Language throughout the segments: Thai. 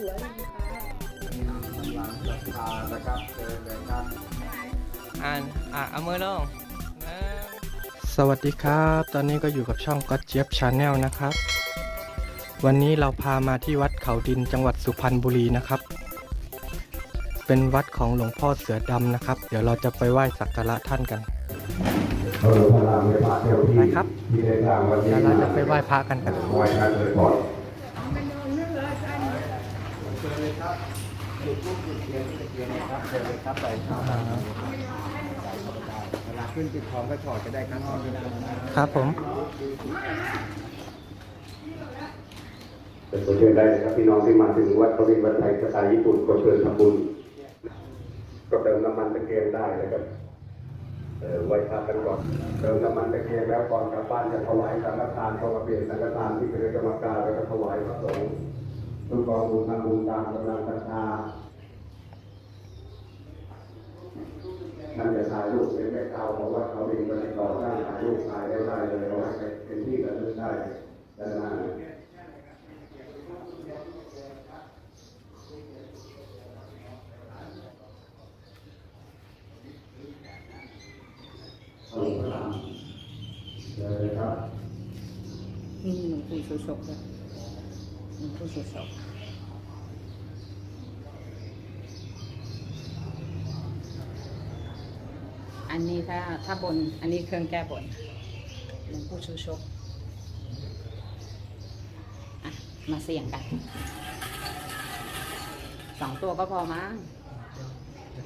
สือเลยนะคะหลังราคานะครับเชิญเลยครับอ่านอะเอามือลงหนึ่งสวัสดีครับ ตอนนี้ก็อยู่กับช่องก็เจี๊ยบชาแนลนะครับ วันนี้เราพามาที่วัดเขาดินจังหวัดสุพรรณบุรีนะครับ เป็นวัดของหลวงพ่อเสือดำนะครับ เดี๋ยวเราจะไปไหว้สักการะท่านกันเออพลังในพระเที่ยวที่ไปครับที่ได้สร้างวันนี้เดี๋ยวเราจะไปไหว้พระกันกันไว้ท่านเลยก่อน เวลาขึ้นปิดทองก็ถอดก็ได้ครับครับผมเป็นตัวเชิญได้นะครับพี่น้องที่มาถึงวัดเขาเรียนวัดไทยภาษาญี่ปุ่นก็เชิญทำบุญก็เติมน้ำมันตะเกียงได้นะครับเออไหว้พระกันก่อน เติมน้ำมันตะเกียงแล้วก่อนกลับบ้านจะถวายสังฆทานก็มาเปลี่ยนสังฆทานที่เป็นกรรมการแล้วก็ถวายพระสงฆ์ ทุกกองบุญทำบุญตามกำลังศรัทธาท่านจะถ่ายรูปเป็นแม่ข่าเพราะว่าเขาเองก็ในต่อหน้าถ่ายรูปถ่ายได้ได้เลยเอาไว้เป็นที่ระลึกได้ด้านหน้าสองพลังเลยครับนี่หลวงปู่ชูชกเลย หลวงปู่ชูชกอันนี้ถ้าถ้าบน อันนี้เครื่องแก้บนหลวงปู่ชูชกอะ มาเสี่ยงกันสองตัวก็พอมั้ง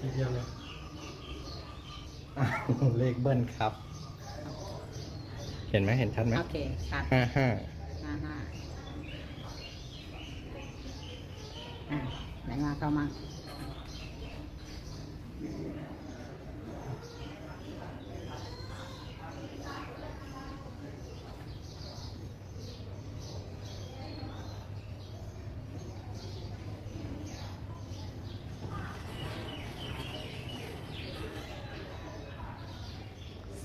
ทีเดียวเลยเลขเบิ้ลครับ เห็นไหมเห็นชัดไหมโอเคครับห้าห้าห้าห้าอะ ไหนมาเข้ามา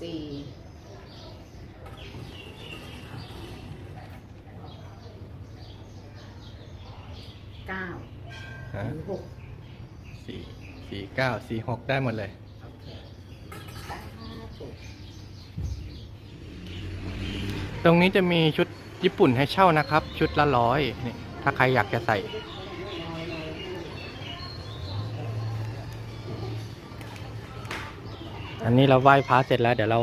สี่เก้า ฮะ หรือหก สี่สี่ เก้าสี่หกได้หมดเลย ตรงนี้จะมีชุดญี่ปุ่นให้เช่านะครับ ชุดละร้อยนี่ถ้าใครอยากจะใส่ อันนี้เราไหว้พระเสร็จแล้ว เดี๋ยวเรา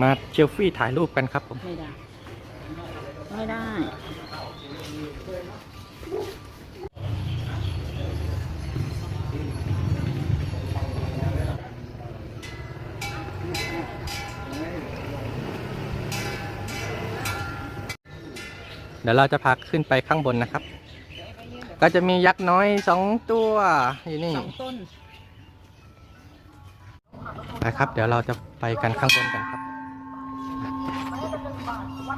มาเชลฟี่ถ่ายรูปกันครับผม ไม่ได้ ไม่ได้ เดี๋ยวเราจะพาขึ้นไปข้างบนนะครับ ก็จะมียักษ์น้อยสองตัวอยู่นี่สองต้นไปครับ เดี๋ยวเราจะไปกันข้างบนกันครับ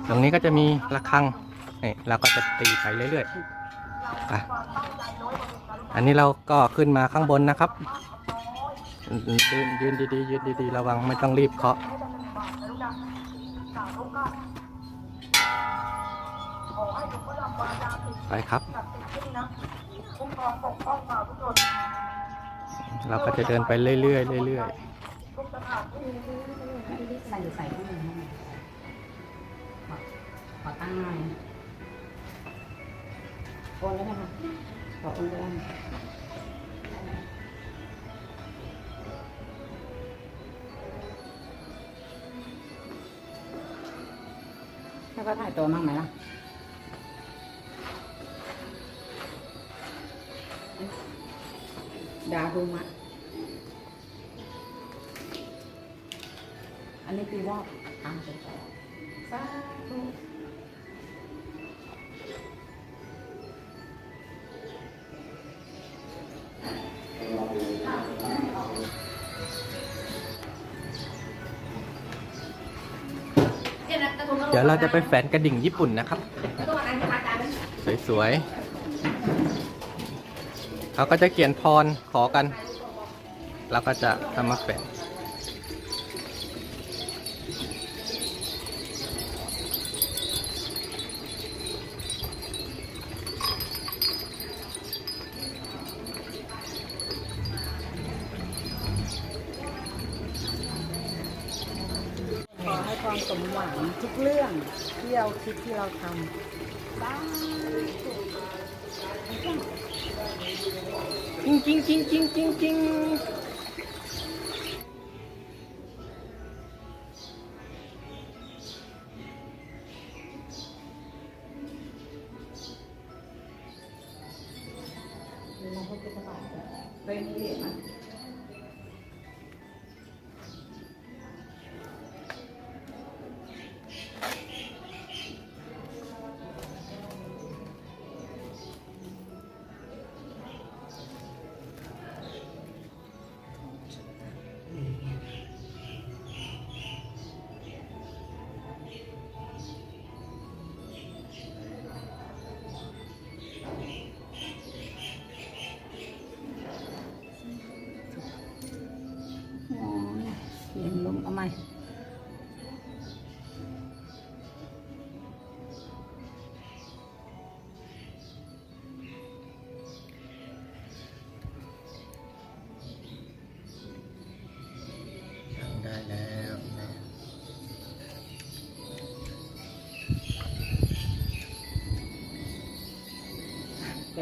ตรงนี้ก็จะมีระฆังนี่เราก็จะตีไปเรื่อยๆไปอันนี้เราก็ขึ้นมาข้างบนนะครับยืนยืนดีๆยืนดีๆ ระวังไม่ต้องรีบเคาะ ไปครับ เราก็จะเดินไปเรื่อยๆเรื่อยๆใส่ใส่ข้างในให้หน่อยขอขอตั้งหน่อยโอนแล้วนะคะขอโอนก็ได้ให้ป้าถ่ายตัวมั่งไหมล่ะ ดารุมะ อันนี้คือรอบทางไปต่อสาธุเดี๋ยวเราจะไปแฝนกระดิ่งญี่ปุ่นนะครับ สวยๆ เขาก็จะเขียนพรขอกันเราก็จะทำมาแขวนขอให้ความสมหวังทุกเรื่องที่เราคิดที่เราทำบ้า จริงจริงจริงจริงจริงจริงเรื่องนี้มันอ๋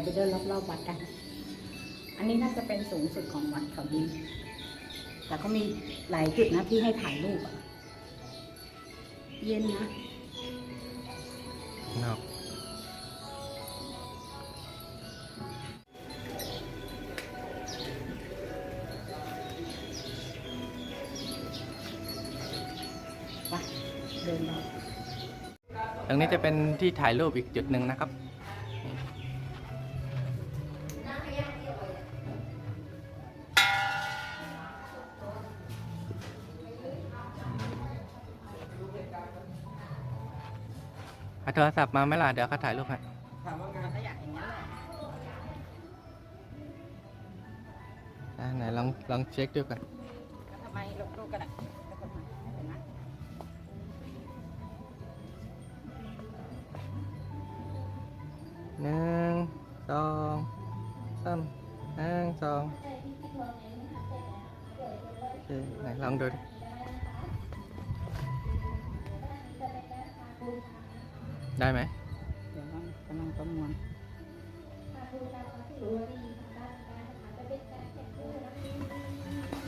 ยวไปเดินรอบๆวัดกัน อันนี้น่าจะเป็นสูงสุดของวัดเขาดีแต่ก็มีหลายจุดนะที่ให้ถ่ายรูปอะเย็นนะนอกไปเดินรอบตรงนี้จะเป็นที่ถ่ายรูปอีกจุดหนึ่งนะครับ เอาโทรศัพท์มาไหมล่ะ เดี๋ยวเขาถ่ายรูปให้ก็อยากอย่างนั้นแหละอะไหนลองลองเช็คดูก่อนแล้วทำไมลบรูปกระดาษแล้วก็มาเห็นไหมหนึ่งสองสามหนึ่งสองโอเคไหนลองดูดิ ได้ไหมเดี๋ยวกำลังประมวล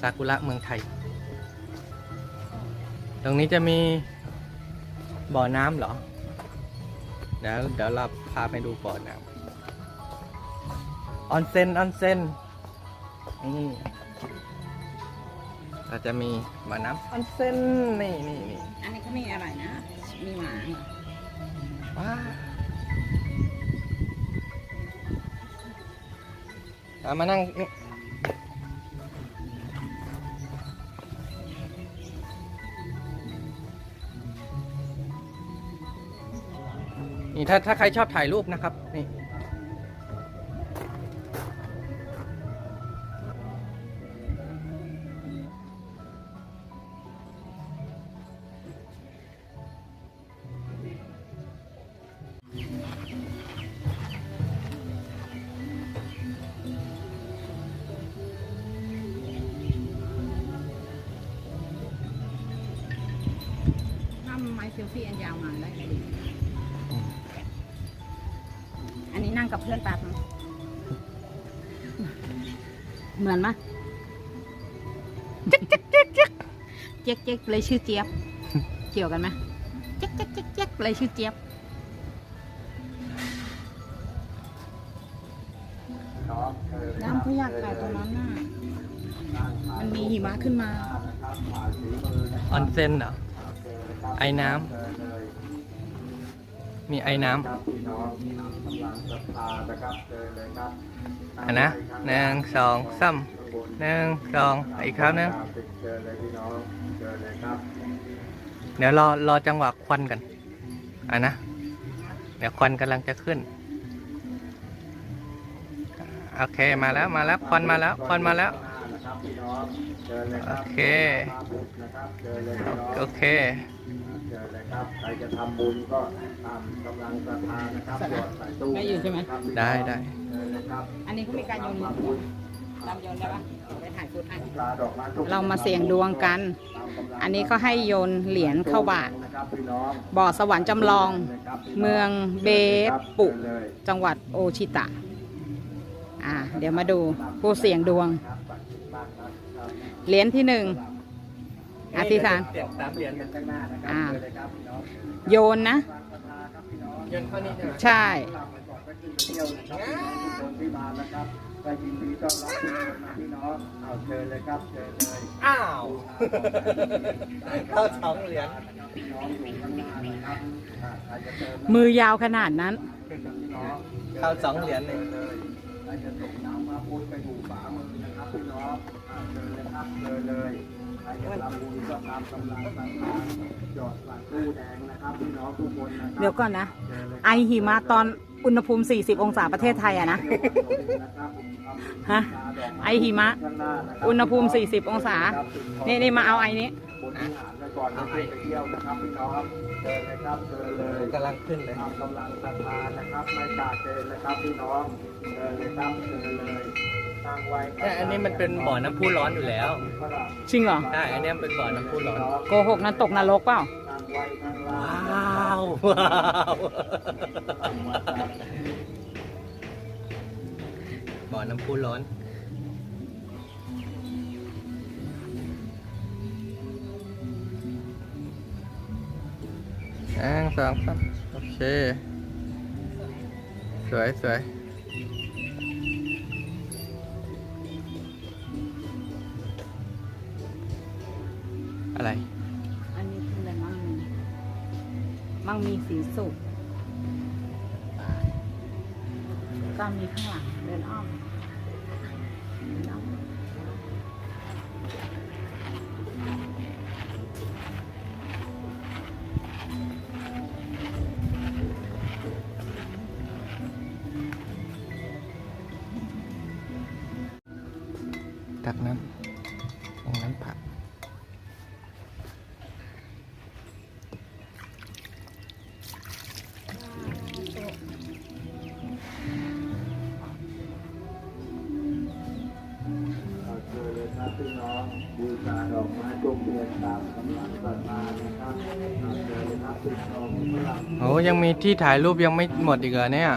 ซากุระเมืองไทย ตรงนี้จะมีบ่อน้ำเหรอ เดี๋ยวเดี๋ยวเราพาไปดูบ่อน้ำออนเซนออนเซนนี่เราจะมีบ่อน้ำออนเซนนี่นี่นี่อันนี้เขามีอะไรนะ มีหมาเหรอว้า เอามานั่งนี่นี่ถ้าถ้าใครชอบถ่ายรูปนะครับนี่ ไม้เซลฟี่อันยาวมาได้ก็ดีอันนี้นั่งกับเพื่อนแป๊บนึงเหมือนมะจ๊กจ๊กจ๊กจ๊กเจ๊กเจ๊กเลยชื่อเจี๊ยบ เกี่ยวกันไหมเจ๊กเจ๊กเจ๊กเจ๊กเลยชื่อเจี๊ยบน้ำเขาอยากถ่ายตรงนั้นน่ะ มันมีหิมะขึ้นมา ออนเซนเหรอ ไอ้น้ำมีไอ้น้ครับพี่น้องกำลังศรัทธานะครับเดินเลยครับำอะนะหนึ่งสองสามหนึ่งสองอีกครั้งหนึงเดินเลยพี่น้องเดินเลยครับเดี๋ยวรอรอจังหวะควันกันอะนะ เดี๋ยวควันกำลังจะขึ้นโอเคมาแล้วมาแล้วควันมาแล้วควันมาแล้วนะครับพี่น้องเดินเลยคโอรับเคมาบุญนะครับเดินเลยพี่น้องโอเค เดินเลยครับ ใครจะทำบุญก็ตามกำลังศรัทธานะครับใส่ไหมตรวจใส่ตู้ได้อยู่ใช่ไหม ครับพี่น้งได้ได้เดินเลยครับอันนี้เขามีการโยนทำบุญทลำโยนได้ปะไปถ่ายฟุตให้ปลาดอกไม้ทุกเรามาเสี่ยงดวงกัน ตามกำลังอันนี้เขาให้โยนเหรียญเข้าบาท นะครับพี่น้องบ่อสวรรค์จำลอง นะครับพี่น้เมืองเบปุ เลย จังหวัดโอชิตะ อ่า เดี๋ยวมาดูผู้เสี่ยงดวง เหรียญที่หนึ่ง อธิษฐานเปลี่ยนตามเหรียญข้างหน้านะครับอ่า เชิญเลยครับพี่น้องโยนนะโยนข้านี่ใช่ไหมใช่เที่ยวนะครับทุกคนที่มานะครับก็ยินดีต้อนรับทุกคนนะพี่น้องเอาเชิญเลยครับเชิญเลยอ้าวเข้าสองเหรียญพี่น้องอยู่ข้างหน้านะครับอ่าใครจะเติมมือยาวขนาดนั้น พี่น้องเข้าสองเหรียญเลยเลยใครจะส่งน้ำมาพุทธไปดูฝามือนะครับพี่น้องอ่าเชิญเลยครับเชิญเลย ครจะทำบุญก็ตามกำลังศรัทธาหยอดบัตรตู้แดงนะครับพี่น้องทุกคนนะครัเดี๋ยวก่อนนะ ไอหิมะตอนอุณหภูมิ 40 องศาประเทศไทยอะนะ ฮะ ไอหิมะ อุณหภูมิ 40 องศา นี่นี่มาเอาไอนี้ บนหา ก่อนนะไปเที่ยวนะครับพี่น้องเชิญเลยครับเชิญเลยกำลังขึ้นเลยตามกำลังศรัทธานะครับไม่ขาดเชิญนะครับพี่น้องเชิญเลยครับเชิญเลยตั้งไว้แต่อันนี้มันเป็นบ่อน้ำพุร้อนอยู่แล้วจริงเหรอใช่อันนี้มันเป็นบ่อน้ำพุร้อนโกหกนั้นตกนรกเปล่าตั้งไว้ข้างล่างว้าวว้าวบ่อน้ำพุร้อน หนึ่งสองสามโอเค สวยสวยอะไร อันนี้คืออะไรมั่งมีมั่งมีสีสุกก็มีข้างหลังเดินอ้อม ตักน้ำตรงน้ำผักเอาเชิญเลยครับพี่น้องบูชาดอกไม้จงเทียนตามกำลังศรัทธานะครับเอาเชิญเลยครับพี่น้องพลังโอ้ยังมีที่ถ่ายรูปยังไม่หมดอีกเหรอเนี่ย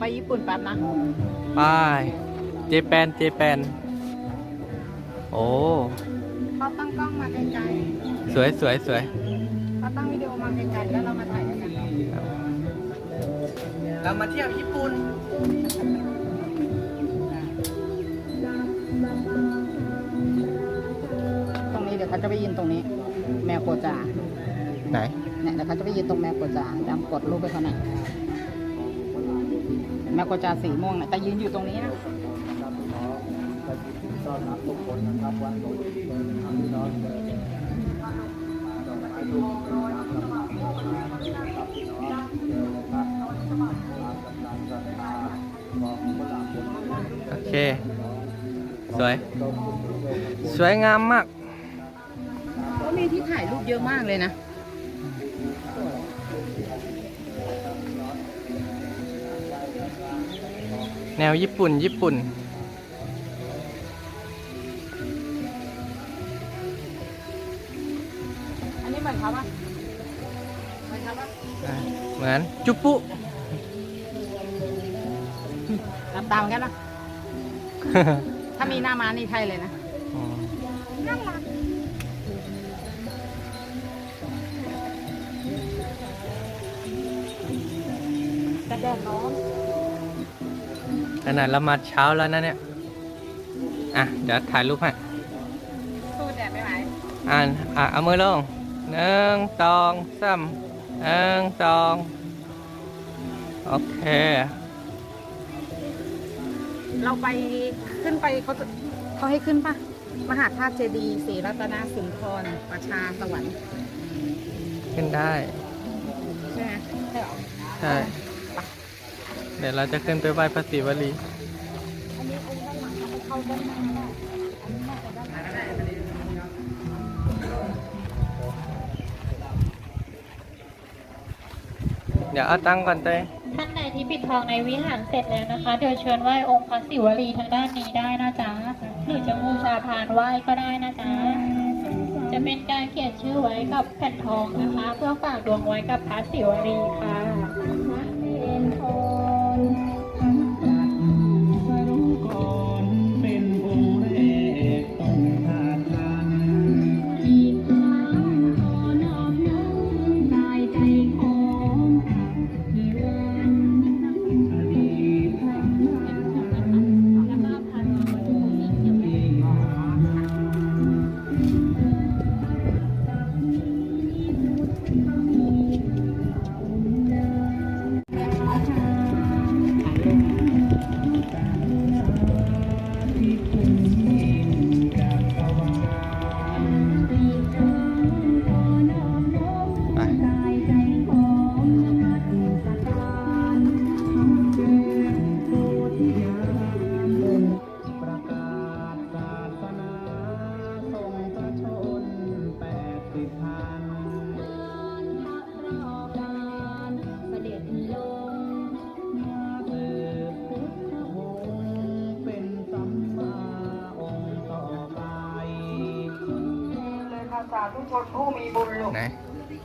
ไปญี่ปุ่นแป๊บนะไปเจแปน เจแปน โอ้ เขาตั้งกล้องมาไกลสวยสวยสวยๆเขาตั้งวิดีโอมาไกลๆแล้วเรามาถ่ายด้วยกันเรามาเที่ยวญี่ปุ่น ตรงนี้เดี๋ยวเขาจะไปยืนตรงนี้ แมวโกจาไหน เนี่ยเดี๋ยวเขาจะไปยืนตรงแมวโกจาดำกดรูปไปเขาหน่อยแมวโกจาสีม่วงเนี่ยแต่ยืนอยู่ตรงนี้นะครับพี่น้องก็ยินดีต้อนรับทุกคนนะครับวันโน้นเชิญนะครับพี่น้องเชิญดอกไม้ทุกตามกำลังศรัทธานะครับพี่น้องเชิญนะครับตามกำลังศรัทธาของพระหลานคนโอเค สวย สวยงามมาก ก็มีที่ถ่ายรูปเยอะมากเลยนะ แนวญี่ปุ่น ญี่ปุ่น อันนี้เหมือนเขาปะเหมือนเขาปะเหมือน จุปุตามตามกันนะถ้ามีหน้าม้านี่ไทยเลยนะ อ๋อน่ารักแต่แดดร้อนข นาดเรามาเช้าแล้วนะเนี่ย อะ เดี๋ยวถ่ายรูปให้สู้แดดไม่ไหวอ่านอะเอามือลงหนึ่งสองสามหนึ่งสองโอเค เราไปขึ้นไปเขาจะเขาให้ขึ้นปะมหาธาตุเจดีย์ศรีรัตนสุนทรประชาสวรรค์ขึ้นได้ ใช่ไหมใช่หรอใช่ เดี๋ยวเราจะขึ้นไปไหว้พระศิวลีอันนี้องค์ด้านหลังเขาเข้าด้านหน้าได้เดี๋ยวเอาตังค์ก่อนเต้ยท่านใดที่ปิดทองในวิหารเสร็จแล้วนะคะเดี๋ยวเชิญไหว้องค์พระศิวลีทางด้านนี้ได้นะจ๊ะหรือจะบูชาพานไหว้ก็ได้นะจ๊ะจะเป็นการเขียนชื่อไว้กับแผ่นทองนะคะ เพื่อฝากดวงไว้กับพระศิวลีค่ะ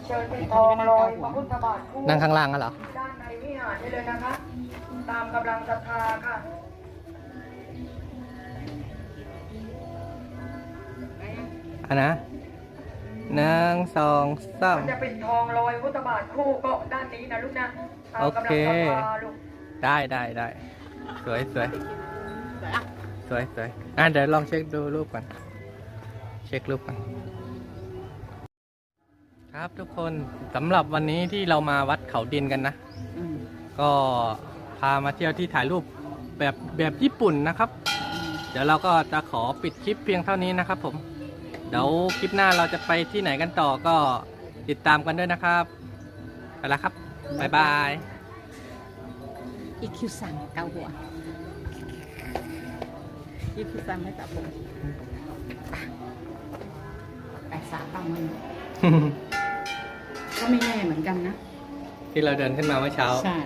เชิญปิดทองลอยพระพุทธบาทคู่นั่งข้างล่างกันเหรอ ด้านในวิหารได้เลยนะคะ ตามกำลังศรัทธาค่ะอันนะหนึ่งสองสาม มันจะปิดทองลอยพุทธบาทคู่ก็ด้านนี้นะลูกนะตามกำลังศรัทธาลูก ได้ได้ได้สวยสวยสวยสวยอะเดี๋ยวลองเช็คดูรูปก่อน เช็ครูปก่อน ครับทุกคนสำหรับวันนี้ที่เรามาวัดเขาดินกันนะอืมก็พามาเที่ยวที่ถ่ายรูปแบบแบบญี่ปุ่นนะครับ เดี๋ยวเราก็จะขอปิดคลิปเพียงเท่านี้นะครับผม เดี๋ยวคลิปหน้าเราจะไปที่ไหนกันต่อก็ติดตามกันด้วยนะครับไปแล้วครับบ๊ายบายอีคิวสั่งเกาหัวอีคิวสั่งให้จับผมแปดสามประมาณ ก็ไม่แน่เหมือนกันนะ ที่เราเดินขึ้นมาเมื่อเช้า ใช่